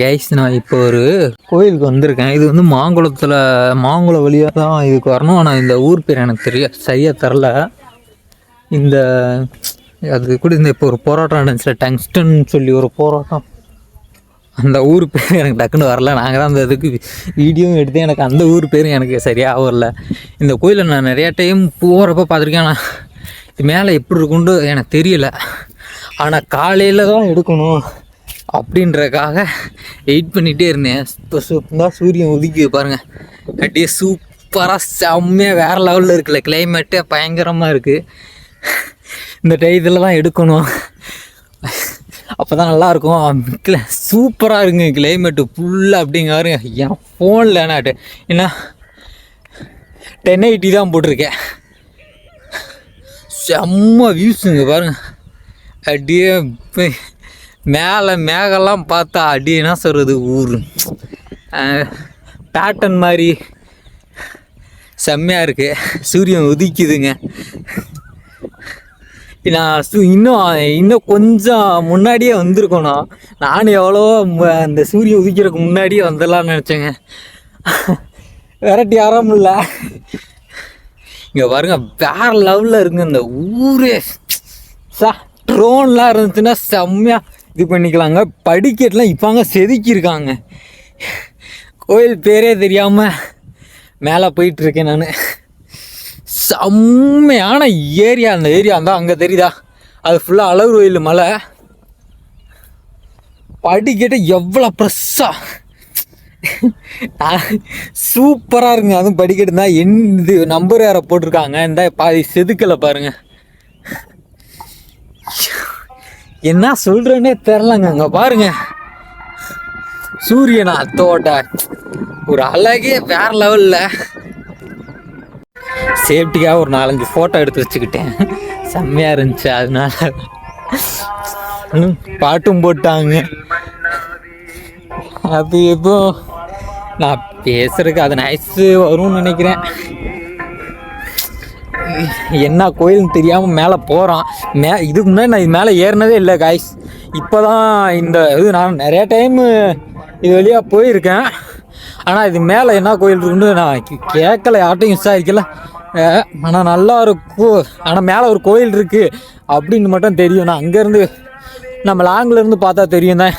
Guys நான் இப்போ ஒரு கோயிலுக்கு வந்திருக்கேன். இது வந்து மாங்குளத்தில் மாங்குளம் வழியாக தான் இதுக்கு வரணும். ஆனால் இந்த ஊர் பேர் எனக்கு தெரிய சரியாக தரல இந்த அது கூட இந்த இப்போ ஒரு போராட்டம் நடந்துச்சுல டங்ஸ்டன் சொல்லி ஒரு போராட்டம். அந்த ஊர் பேர் எனக்கு டக்குன்னு வரல. நாங்கள் தான் அந்த இதுக்கு வீடியோவும் எடுத்து எனக்கு அந்த ஊர் பேரும் எனக்கு சரியாக வரல. இந்த கோயிலை நான் நிறையா டைம் போகிறப்ப பார்த்துருக்கேன். ஆனால் இது மேலே எப்படி இருக்குன்னு எனக்கு தெரியல. ஆனால் காலையில் தான் எடுக்கணும் அப்படின்றக்காக வெயிட் பண்ணிகிட்டே இருந்தேன். இப்போ சூப்பராக சூரியன் உதிக்குது பாருங்கள் அப்படியே சூப்பராக செம்மையாக வேறு லெவலில் இருக்குல்ல. கிளைமேட்டே பயங்கரமாக இருக்குது இந்த டயத்தில் தான் எடுக்கணும். அப்போ தான் நல்லாயிருக்கும் கிள சூப்பராக இருக்குங்க கிளைமேட்டு ஃபுல்லாக அப்படிங்காரு என் ஃபோனில் நாட்டு என்ன? டென் எயிட்டி தான் போட்டிருக்கேன். செம்ம வியூஸுங்க பாருங்கள் அப்படியே மேலே மேகெல்லாம் பார்த்தா அடி என்ன சொல்கிறது ஊர். பேட்டன் மாதிரி. செம்மையாக இருக்குது சூரியன் உதிக்குதுங்க. நான் இன்னும் இன்னும் கொஞ்சம் முன்னாடியே வந்திருக்கணும் நானும் எவ்வளோ அந்த சூரியன் உதிக்கிறதுக்கு முன்னாடியே வந்துடலாம்னு நினச்சேங்க. வெரைட்டி யாரும் இல்லை இங்கே பாருங்க வேற லெவலில் இருக்குங்க இந்த ஊரே. சா ட்ரோன்லாம் இருந்துச்சுன்னா செம்மையாக இது பண்ணிக்கலாங்க. படிக்கட்டுலாம் இப்போங்க செதுக்கியிருக்காங்க. கோயில் பேரே தெரியாமல் மேலே போயிட்டுருக்கேன் நான். செம்மையான ஏரியா அந்த ஏரியா தான் அங்கே தெரியுதா? அது ஃபுல்லாக அழகு கோயில் மலை. படிக்கட்டு எவ்வளோ ப்ரெஸ்ஸாக சூப்பராக இருங்க. அதுவும் படிக்கட்டு தான் என் இது நம்பர் வேறு போட்டிருக்காங்க. இந்த பாதி செதுக்கலை பாருங்கள் என்ன சொல்கிறேன்னே தெரிலங்க அங்கே பாருங்க. சூரியனா தோட்ட ஒரு அழகே வேற லெவலில் சேஃப்டிக்காக ஒரு நாலஞ்சு ஃபோட்டோ எடுத்து வச்சுக்கிட்டேன். செம்மையாக இருந்துச்சு அதனால. ம், பாட்டும் போட்டாங்க. அது இப்போ நான் பேசுறதுக்கு அது நைஸு வரும்னு நினைக்கிறேன். என்ன கோயில்னு தெரியாமல் மேலே போகிறோம் மே இதுக்கு முன்னாடி நான் இது மேலே ஏறினதே இல்லை காய்ஸ் இப்போ தான் இந்த இது நான் நிறைய டைமு இது வழியாக போயிருக்கேன். ஆனால் இது மேலே என்ன கோயில் இருக்குன்னு நான் கேட்கல யார்ட்டையும் விசாரிக்கல. ஆனால் நல்லா இருக்கும். ஆனால் மேலே ஒரு கோயில் இருக்குது அப்படின்னு மட்டும் தெரியும். நான் அங்கேருந்து நம்ம லாங்கில் இருந்து பார்த்தா தெரியும் தான்.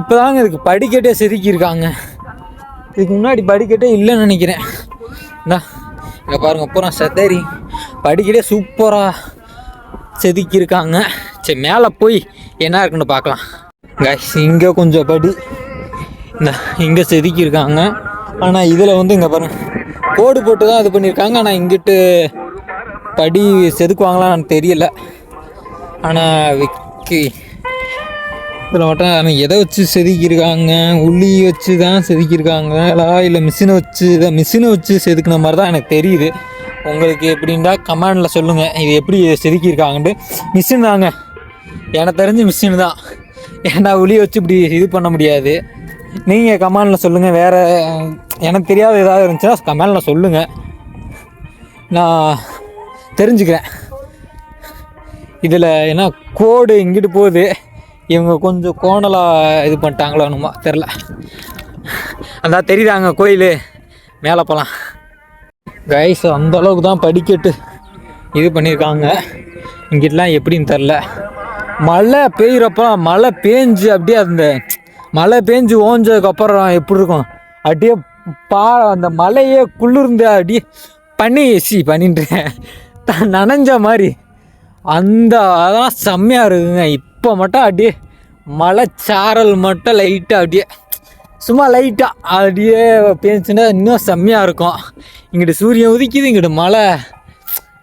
இப்போ தாங்க இதுக்கு படிக்கட்டே செதுக்கியிருக்காங்க. இதுக்கு முன்னாடி படிக்கட்டே இல்லைன்னு நினைக்கிறேன். இந்தா. இங்கே பாருங்க பூரா செதறி. படிக்கட்டே சூப்பராக செதுக்கியிருக்காங்க. சரி மேலே போய் என்ன இருக்குன்னு பார்க்கலாம். கைஸ் இங்கே கொஞ்சம் படி. இந்த இங்கே செதுக்கியிருக்காங்க. ஆனால் இதில் வந்து இங்கே பாருங்க கோடு போட்டு தான் இது பண்ணியிருக்காங்க. ஆனால் இங்கிட்டு படி செதுக்குவாங்களான்னு தெரியல. ஆனால் விக்கி இதில் மட்டும் ஆனால் எதை வச்சு செதுக்கியிருக்காங்க? உள்ளி வச்சு தான் செதுக்கியிருக்காங்களா இல்லை மிஷினை வச்சு இதை மிஷினை வச்சு செதுக்கின மாதிரி தான் எனக்கு தெரியுது. உங்களுக்கு எப்படின்னா கமெண்டில் சொல்லுங்கள் இது எப்படி செதுக்கியிருக்காங்கன்ட்டு. மிஷின் தாங்க. எனக்கு தெரிஞ்ச மிஷின் தான். ஏன்னா உளி வச்சு இப்படி இது பண்ண முடியாது? நீங்கள் கமெண்டில் சொல்லுங்கள் வேறு எனக்கு தெரியாத ஏதாவது இருந்துச்சுன்னா கமெண்டில் சொல்லுங்கள் நான் தெரிஞ்சுக்கிறேன். இதில் என்ன கோடு இங்கிட்டு போகுது. இவங்க கொஞ்சம் கோணலாக இது பண்ணிட்டாங்களோ என்னமோ தெரில அதான் தெரியுதாங்க கோயில்? மேலே போகலாம் கைஸ் அந்த அளவுக்கு தான் படிக்கட்டு இது பண்ணியிருக்காங்க. இங்கிட்டலாம் எப்படின்னு தெரில மழை பெய்கிறப்ப மழை பேஞ்சு அப்படியே அந்த மழை பேஞ்சு ஓஞ்சதுக்கப்புறம் எப்படி இருக்கும்? அப்படியே பா அந்த மலையே குளிர்ந்து அப்படியே பனி சி பண்ணின்றேன். நனைஞ்ச மாதிரி. அந்த அதெல்லாம் செம்மையாக இருக்குங்க. இப்போ மட்டும் அப்படியே மலை சாரல் மட்டும் லைட்டாக அப்படியே சும்மா லைட்டாக அப்படியே பேஞ்சுன்னா இன்னும் செம்மையாக இருக்கும். இங்கிட்டு சூரியன் உதிக்குது இங்கிட்டு மழை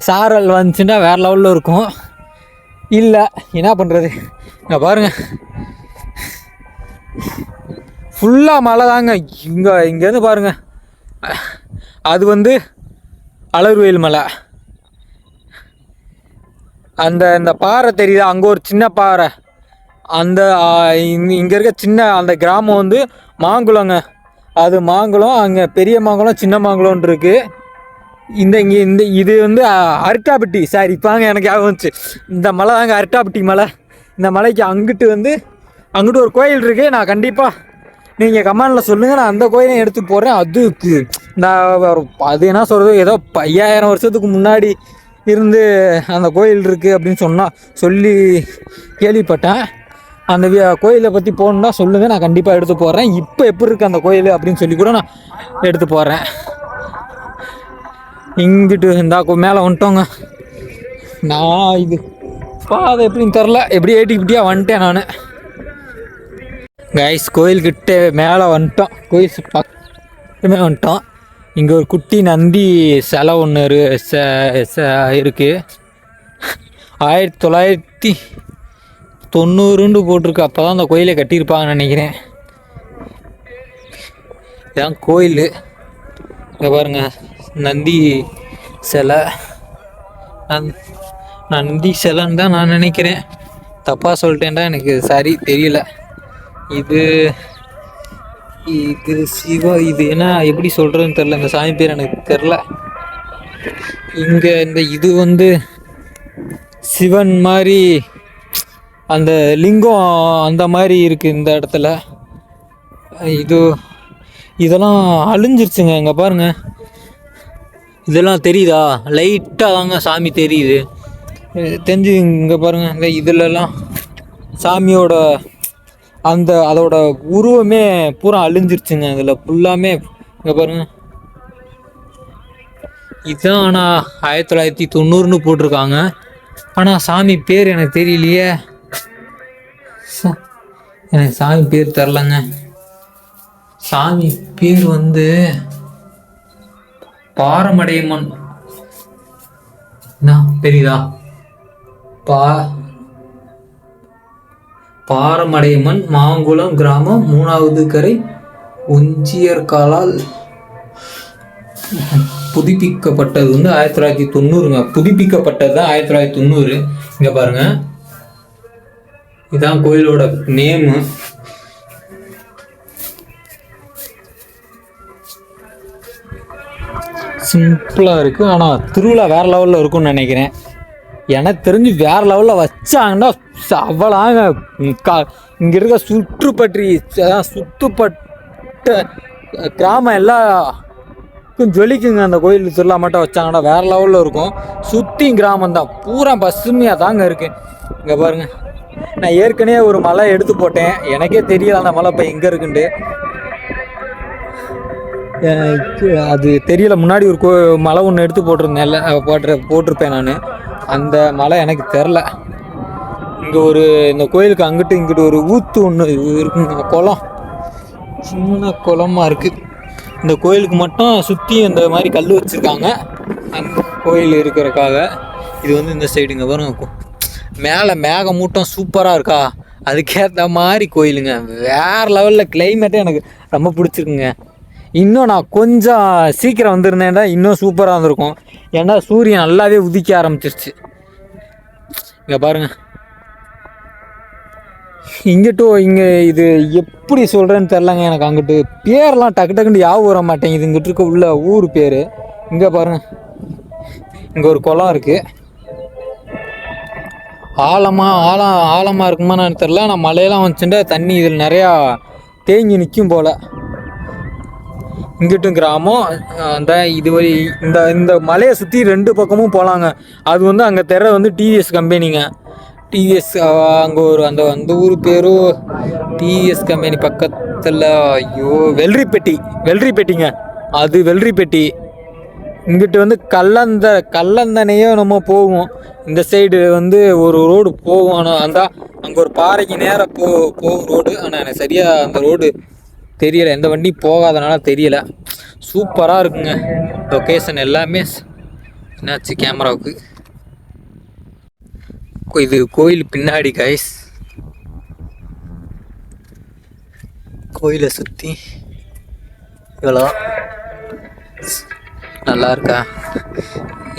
சாரல் வந்துச்சுன்னா வேறு லெவலில் இருக்கும். இல்லை என்ன பண்ணுறது இங்கே பாருங்கள் ஃபுல்லாக மழை தாங்க. இங்கே இங்கேருந்து பாருங்கள் அது வந்து அலர்வேல் மலை அந்த இந்த பாறை தெரியுதா? அங்கே ஒரு சின்ன பாறை. அந்த இங்கே இருக்க சின்ன அந்த கிராமம் வந்து மாங்குளங்க. அது மாங்குளம் அங்கே பெரிய மாங்குளம் சின்ன மாங்குளம்னு இருக்குது இந்த இங்கே இந்த இது வந்து அ- சார் சாரி இப்பாங்க எனக்கு ஞாபகம் வந்துச்சு. இந்த மலை தாங்க அரிட்டாப்பட்டி மலை. இந்த மலைக்கு அங்கிட்டு வந்து அங்கிட்டு ஒரு கோயில் இருக்குது நான் கண்டிப்பாக நீங்கள் கமெண்டில் சொல்லுங்கள் நான் அந்த கோயிலையும் எடுத்து போகிறேன் அதுக்கு நான் அது என்ன சொல்கிறது ஏதோ ஐயாயிரம் வருஷத்துக்கு முன்னாடி இருந்து அந்த கோயில் இருக்குது அப்படின்னு சொன்னால் சொல்லி கேள்விப்பட்டேன். அந்த கோயிலை பற்றி போகணுன்னா சொல்லுங்கள் நான் கண்டிப்பாக எடுத்து போடுறேன் இப்போ எப்படி இருக்குது அந்த கோயில் அப்படின்னு சொல்லி கூட நான் எடுத்து போடுறேன் இங்கிட்டு இந்தா மேலே வந்துட்டோங்க. நான் இது பாதை எப்படின்னு தெரில. எப்படி ஏட்டிக்கிட்டியாக வந்துட்டேன் நான். கைஸ் கோயில்கிட்ட மேலே வந்துட்டோம். கோயில் பக்கமே வந்துட்டோம். இங்கே ஒரு குட்டி நந்தி சிலை ஒன்று இரு ச- ச- இருக்குது ஆயிரத்தி தொள்ளாயிரத்தி தொண்ணூறுன்னு போட்டிருக்கு. அப்போ தான் அந்த கோயிலை கட்டியிருப்பாங்கன்னு நினைக்கிறேன். இதான் கோயில். இங்கே பாருங்க நந்தி சிலை. நந் நந்தி சிலைன்னு தான் நான் நினைக்கிறேன். தப்பாக சொல்லிட்டேன்டா எனக்கு சரி தெரியல. இது இது சிவா இது என்ன எப்படி சொல்கிறதுன்னு தெரில இந்த சாமி பேர் எனக்கு தெரில இங்கே இந்த இது வந்து சிவன் மாதிரி அந்த லிங்கம் அந்த மாதிரி இருக்குது இந்த இடத்துல. இது இதெல்லாம் அழிஞ்சிருச்சுங்க இங்கே பாருங்கள் இதெல்லாம் தெரியுதா? லைட்டாக தாங்க சாமி தெரியுது. தெரிஞ்சு இங்கே பாருங்க இந்த இதுலலாம் சாமியோட அந்த அதோட உருவமே பூரா அழிஞ்சிருச்சுங்க. அதில் ஃபுல்லாமே இங்கே பாருங்க. இதுதான் ஆனால் ஆயிரத்தி தொள்ளாயிரத்தி தொண்ணூறுன்னு போட்டிருக்காங்க. ஆனால் சாமி பேர் எனக்கு தெரியலையே. எனக்கு சாமி பேர் தெரிலங்க சாமி பேர் வந்து பாரமடையம்மன். என்ன தெரியுதா? பா பாரமடையம்மன் மாங்குளம் கிராமம் மூணாவது கரை உஞ்சியற்காலால் புதுப்பிக்கப்பட்டது வந்து ஆயிரத்தி தொள்ளாயிரத்தி தொண்ணூறுங்க. புதுப்பிக்கப்பட்டது தான் ஆயிரத்தி தொள்ளாயிரத்தி தொண்ணூறு. இங்கே பாருங்க. இதான் கோயிலோட நேமு. சிம்பிளாக இருக்குது ஆனால் திருவிழா வேறு லெவலில் இருக்கும்னு நினைக்கிறேன். எனக்கு தெரிஞ்சு வேறு லெவலில் வச்சாங்கன்னா அவ்வளாங்க. கா இங்கே இருக்க சுற்றுப்பற்றி அதான் சுற்றுப்பட்ட கிராமம் எல்லாம் ஜொலிக்குங்க. அந்த கோயில் திருவிழா மட்டும் வச்சாங்கன்னா வேறு லெவலில் இருக்கும். சுற்றி கிராமம் தான். பூரா பசுமையாக தாங்க இருக்குது இங்கே பாருங்கள் நான் ஏற்கனவே ஒரு மலை எடுத்து போட்டேன். எனக்கே தெரியல அந்த மலை இப்போ எங்கே இருக்குன்ட்டு. அது தெரியல. முன்னாடி ஒரு கோ மலை ஒன்று எடுத்து போட்டிருந்தேன்ல. போட்டு போட்டிருப்பேன் நான். அந்த மலை எனக்கு தெரில. இங்கே ஒரு இந்த கோயிலுக்கு அங்கிட்டு இங்கிட்டு ஒரு ஊத்து ஒன்று இருக்குங்க குளம். சின்ன குளமாக இருக்குது இந்த கோயிலுக்கு மட்டும் சுற்றி இந்த மாதிரி கல் வச்சுருக்காங்க. அந்த கோயில் இருக்கிறக்காக. இது வந்து இந்த சைடுங்க பாருங்க. மேலே மேலே மேகமூட்டம் சூப்பராக இருக்கா? அதுக்கேற்ற மாதிரி கோயிலுங்க. வேறு லெவலில் கிளைமேட்டே எனக்கு ரொம்ப பிடிச்சிருக்குங்க. இன்னும் நான் கொஞ்சம் சீக்கிரம் வந்திருந்தேன்டா இன்னும் சூப்பராக இருந்திருக்கும் ஏன்னா சூரியன் நல்லாவே உதிக்க ஆரம்பிச்சிருச்சு. இங்கே பாருங்க. இங்கிட்டு இங்கே இது எப்படி சொல்கிறேன்னு தெரிலங்க எனக்கு அங்கிட்டு. பேர்லாம் டக்கு டக்குன்னு யாவும் வர மாட்டேங்குது. இங்கிட்டு இருக்க உள்ள ஊர் பேர். இங்கே பாருங்க. இங்கே ஒரு குளம் இருக்குது ஆழமாக ஆழம் ஆழமாக இருக்குமா நான் தெரில ஆனால் மழையெல்லாம் வந்துச்சுட்டா தண்ணி இதில் நிறையா தேங்கி நிற்கும் போல். இங்கிட்டும் கிராமம். அந்த இது வழி இந்த இந்த மலையை சுற்றி ரெண்டு பக்கமும் போகலாங்க அது வந்து அங்கே தெர வந்து டிவிஎஸ் கம்பெனிங்க டிவிஎஸ் அங்கே ஒரு அந்த அந்த ஊர் பேரும் டிவிஎஸ் கம்பெனி பக்கத்தில் ஐயோ வெள்ளரிப்பெட்டி வெள்ளரிப்பெட்டிங்க அது வெள்ளரிப்பெட்டி இங்கிட்டு வந்து கல்லந்த கல்லந்தனையோ நம்ம போவோம் இந்த சைடு வந்து ஒரு ரோடு போகும். ஆனால் அந்த அங்கே ஒரு பாறைக்கு நேராக போ போகும் ரோடு ஆனால் எனக்கு சரியாக அந்த ரோடு தெரியலை. எந்த வண்டி போகாதனால தெரியலை. சூப்பராக இருக்குங்க. லொக்கேஷன் எல்லாமே. என்னாச்சு கேமராவுக்கு இது கோயில் பின்னாடி கைஸ் கோயிலை சுற்றி இவ்வளோ நல்லா இருக்கா?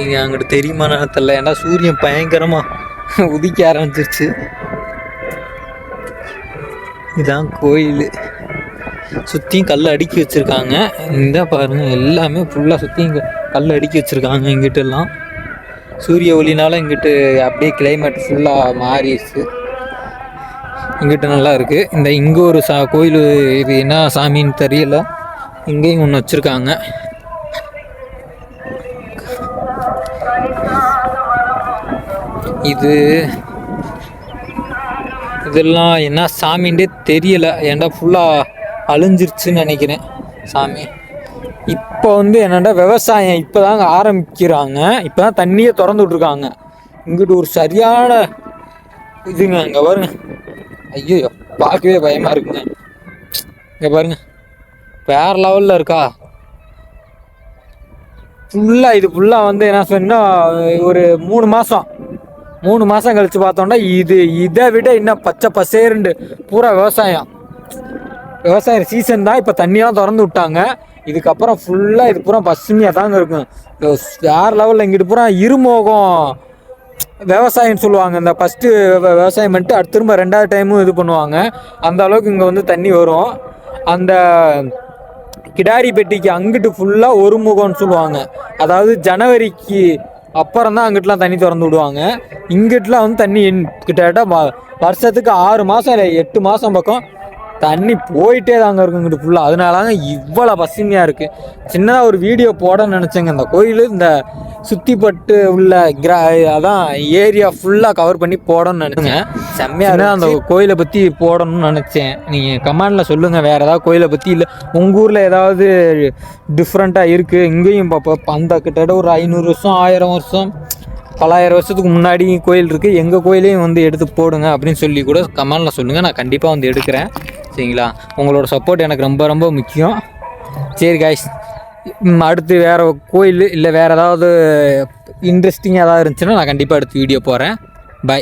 இது அங்கிட்டு தெரியுமா தெரியல. ஏன்னா சூரியன் பயங்கரமாக உதிக்க ஆரம்பிச்சிருச்சு. இதான் கோயில். சுற்றியும் கல் அடுக்கி வச்சுருக்காங்க. இந்த பாருங்க எல்லாமே ஃபுல்லாக சுற்றி இங்கே கல் அடுக்கி வச்சுருக்காங்க எங்கிட்டெல்லாம். எல்லாம் சூரிய ஒளினால இங்கிட்டு அப்படியே கிளைமேட் ஃபுல்லாக மாறிடுச்சு. இங்கிட்ட நல்லா இருக்குது இந்த இங்கே ஒரு சா கோயில் இது என்ன சாமின்னு தெரியல. இங்கேயும் ஒன்று வச்சுருக்காங்க. இது இதெல்லாம் என்ன சாமின்றே தெரியல. ஏன்டா ஃபுல்லாக அழிஞ்சிருச்சுன்னு நினைக்கிறேன் சாமி. இப்போ வந்து என்னென்னா விவசாயம் இப்போ தாங்க ஆரம்பிக்கிறாங்க. இப்போ தான் தண்ணியை திறந்து விட்ருக்காங்க இங்கிட்டு ஒரு சரியான இதுங்க இங்கே பாருங்க. ஐயோ பார்க்கவே பயமாக இருக்குங்க. இங்கே பாருங்க. வேற லெவலில் இருக்கா? ஃபுல்லாக இது ஃபுல்லாக வந்து என்ன சொன்னால் ஒரு மூணு மாதம் மூணு மாதம் கழித்து பார்த்தோம்னா இது இதை விட இன்னும் பச்சை பசேருண்டு. பூரா விவசாயம். விவசாய சீசன் தான் இப்போ தண்ணியெல்லாம் திறந்து விட்டாங்க. இதுக்கப்புறம் ஃபுல்லாக இது பூரா பசுமையாக தாங்க இருக்கும். வேறு லெவலில் இங்கிட்டு பூரா இருமோகம். விவசாயம்னு சொல்லுவாங்க. இந்த ஃபஸ்ட்டு விவசாயம் பண்ணிட்டு அடுத்து திரும்ப ரெண்டாவது டைமும் இது பண்ணுவாங்க. அந்த அளவுக்கு இங்கே வந்து தண்ணி வரும். அந்த கிடாரி பெட்டிக்கு அங்கிட்டு ஃபுல்லாக ஒரு முகம்னு சொல்லுவாங்க. அதாவது ஜனவரிக்கு அப்புறம் தான் அங்கிட்டலாம் தண்ணி திறந்து விடுவாங்க. இங்கிட்டலாம் வந்து தண்ணி என்- கிட்டத்தட்ட வருஷத்துக்கு ஆறு மாதம் இல்லை எட்டு மாதம் பக்கம் தண்ணி போயிட்டே தாங்க இருக்கும் இங்கிட்டு ஃபுல்லாக அதனால தாங்க இவ்வளோ பசுமையாக இருக்குது சின்னதாக ஒரு வீடியோ போடணும்னு நினச்சேங்க. இந்த கோயில் இந்த சுற்றிப்பட்டு உள்ள கிரா அதான் ஏரியா ஃபுல்லாக கவர் பண்ணி போடணும்னு நினச்சேன். செம்மையாக அந்த கோயிலை பற்றி போடணும்னு நினச்சேன். நீங்கள் கமெண்டில் சொல்லுங்கள் வேறு ஏதாவது கோயிலை பற்றி இல்லை. உங்கள் ஊரில் ஏதாவது டிஃப்ரெண்ட்டாக இருக்குது இங்கேயும் பார்ப்போம் அந்த கிட்டத்தட்ட ஒரு ஐநூறு வருஷம் ஆயிரம் வருஷம். பலாயிரம் வருஷத்துக்கு முன்னாடி கோயில் இருக்குது எங்கள் கோயிலையும் வந்து எடுத்து போடுங்க அப்படின்னு சொல்லி கூட கமெண்டில் சொல்லுங்கள் நான் கண்டிப்பாக வந்து எடுக்கிறேன். சரிங்களா? உங்களோட சப்போர்ட் எனக்கு ரொம்ப ரொம்ப முக்கியம். சரி காய்ஸ் அடுத்து வேறு கோயில் இல்லை வேறு ஏதாவது இன்ட்ரெஸ்டிங்காக ஏதாவது இருந்துச்சுன்னா நான் கண்டிப்பாக அடுத்து வீடியோ போகிறேன் பை